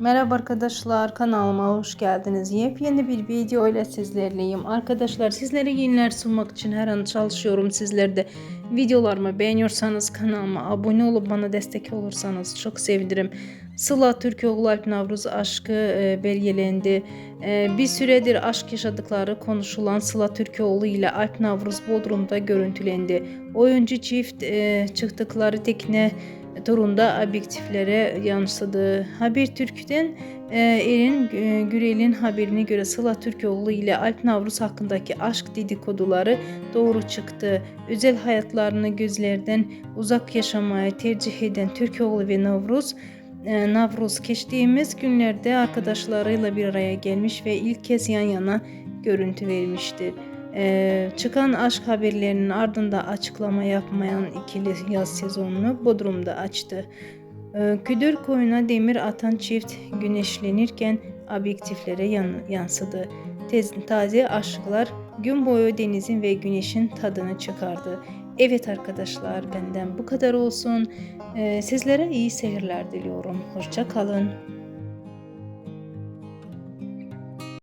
Merhaba arkadaşlar kanalıma hoş geldiniz. Yepyeni bir video ile sizlerleyim. Arkadaşlar sizlere yeniler sunmak için her an çalışıyorum. Sizler de videolarımı beğeniyorsanız kanalıma abone olup bana destek olursanız çok sevinirim. Sıla Türkoğlu Alp Navruz aşkı e, belgelendi. E, bir süredir aşk yaşadıkları konuşulan Sıla Türkoğlu ile Alp Navruz Bodrum'da görüntülendi. Oyuncu çift e, çıktıkları tekne turunda objektiflere yansıdı. Habertürk'ten e, Erin e, Gürel'in haberine göre Sıla Türkoğlu ile Alp Navruz hakkındaki aşk dedikoduları doğru çıktı. Özel hayatlarını gözlerden uzak yaşamayı tercih eden Türkoğlu ve Navruz e, Navruz geçtiğimiz günlerde arkadaşlarıyla bir araya gelmiş ve ilk kez yan yana görüntü vermiştir. Ee, çıkan aşk haberlerinin ardında açıklama yapmayan ikili yaz sezonunu Bodrum'da açtı. Ee, Küdür koyuna demir atan çift güneşlenirken objektiflere yan- yansıdı. Tez, taze aşklar gün boyu denizin ve güneşin tadını çıkardı. Evet arkadaşlar benden bu kadar olsun. Ee, sizlere iyi seyirler diliyorum. Hoşça kalın.